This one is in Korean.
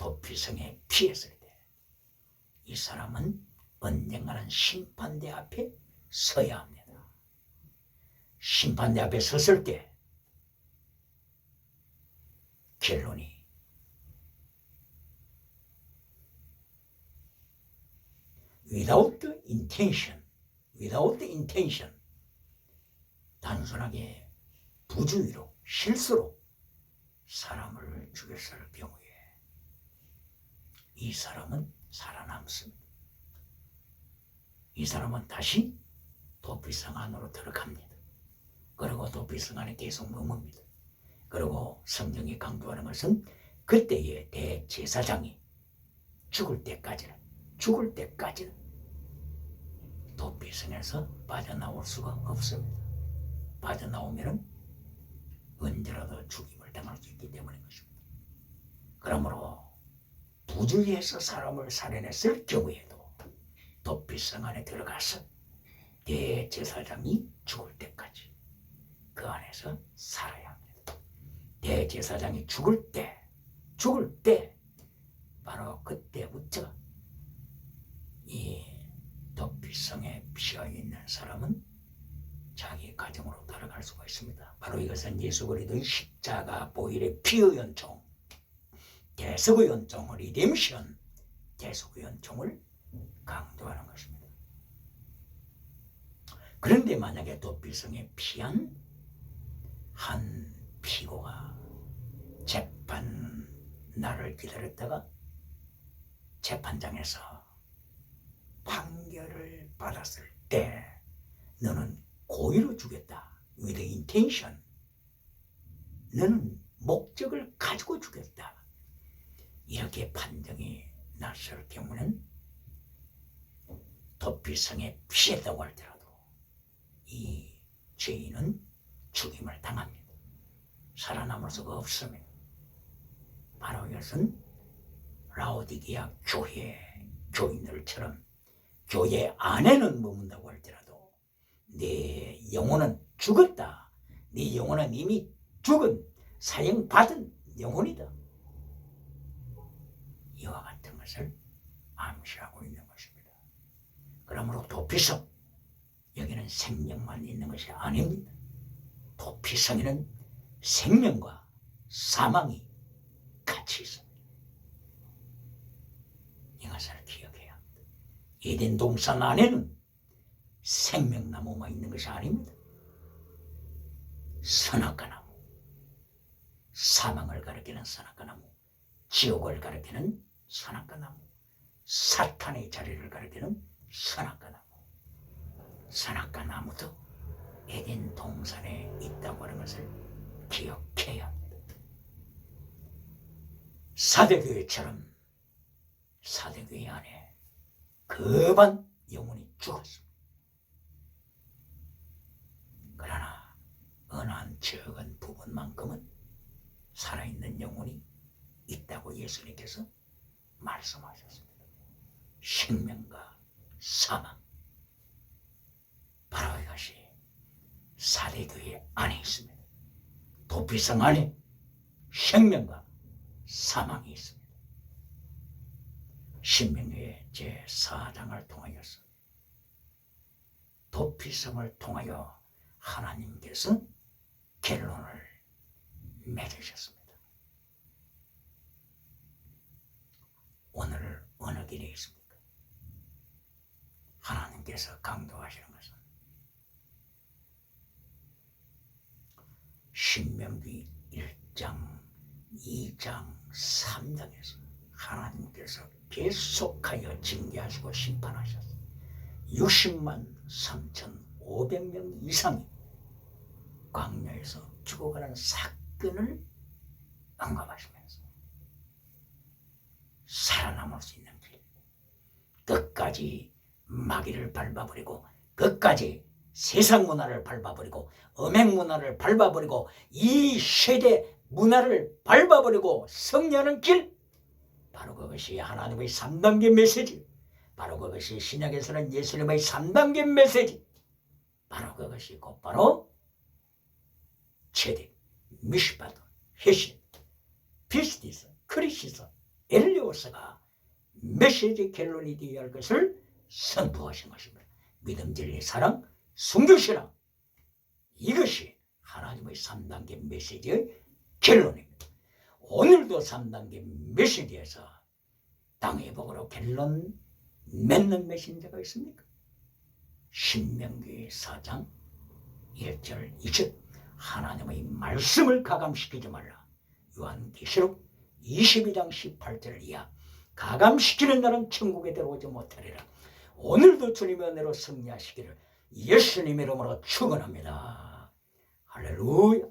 도피성에 피했을 때 이 사람은 언젠가는 심판대 앞에 서야 합니다. 심판대 앞에 섰을 때 결론이 without the intention, without the intention 단순하게 부주의로 실수로 사람을 죽였을 경우에 이 사람은 살아남습니다. 이 사람은 다시 도피성 안으로 들어갑니다. 그리고 도피성 안에 계속 머뭅니다. 그리고 성경이 강조하는 것은 그때의 대제사장이 죽을 때까지는 죽을 때까지는 도피성에서 빠져나올 수가 없습니다. 빠져나오면은 언제라도 죽임을 당할 수 있기 때문인 것입니다. 그러므로 부주의해서 사람을 살해냈을 경우에도 도피성 안에 들어가서 대제사장이 죽을 때까지 그 안에서 살아야 합니다. 대제사장이 죽을 때, 죽을 때 바로 그때부터 이 도피성에 피어 있는 사람은 자기 가정으로 돌아갈 수가 있습니다. 바로 이것은 예수 그리스도의 십자가 보일의 피의 연총, 대속의 연총, 리뎀션, 대속의 연총을 강조하는 것입니다. 그런데 만약에 도피성에 피한 한 피고가 재판 날을 기다렸다가 재판장에서 판결을 받았을 때 너는 고의로 죽였다. with intention. 너는 목적을 가지고 죽였다. 이렇게 판정이 났을 경우는 도피성에 피했다고 할지라도 이 죄인은 죽임을 당합니다. 살아남을 수가 없습니다. 바로 이것은 라오디기아 교회 교인들처럼 교회 안에는 머문다고 할지라도 내 영혼은 죽었다. 네 영혼은 이미 죽은 사형받은 영혼이다. 이와 같은 것을 암시하고 있는 것입니다. 그러므로 도피성 여기는 생명만 있는 것이 아닙니다. 도피성에는 생명과 사망이 같이 있습니다. 이것을 기억해야 합니다. 에덴 동산 안에는 생명나무만 있는 것이 아닙니다. 선악과 나무, 사망을 가리키는 선악과 나무, 지옥을 가리키는 선악과 나무, 사탄의 자리를 가리키는 선악과 나무, 선악과 나무도 에덴 동산에 있다고 하는 것을 기억해야 합니다. 사대교회처럼 사대교회 안에 급한 영혼이 죽었습니다. 그러나 어느 한 적은 부분만큼은 살아있는 영혼이 있다고 예수님께서 말씀하셨습니다. 생명과 사망. 바로 이것이 사대교회 안에 있습니다. 도피성 안에 생명과 사망이 있습니다. 신명기의 제4장을 통하여서 도피성을 통하여 하나님께서 결론을 맺으셨습니다. 있습니까? 하나님께서 강조하시는 것은 신명기 1장, 2장, 3장에서 하나님께서 계속하여 징계하시고 심판하셨어요. 60만 3,500명 이상이 광야에서 죽어가는 사건을 언급하시면서 살아남을 수 있는 길, 끝까지 마귀를 밟아버리고 끝까지 세상 문화를 밟아버리고 음행 문화를 밟아버리고 이 세대 문화를 밟아버리고 승리하는 길 바로 그것이 하나님의 3단계 메시지 바로 그것이 신약에서는 예수님의 3단계 메시지 바로 그것이 곧바로 체대, 미시바도, 회신, 피스티스, 크리시스, 엘리 테오스가 메시지 결론이 되어야 할 것을 선포하신 것입니다. 믿음, 진리, 사랑, 순교신앙 이것이 하나님의 3단계 메시지의 결론입니다. 오늘도 3단계 메시지에서 땅의 복으로 결론 맺는 메신저가 있습니까? 신명기 4장 1절 2절 하나님의 말씀을 가감시키지 말라. 요한계시록 22장 18절 이하 가감시키는 나는 천국에 들어오지 못하리라. 오늘도 주님의 은혜로 승리하시기를 예수님의 이름으로 축원합니다. 할렐루야.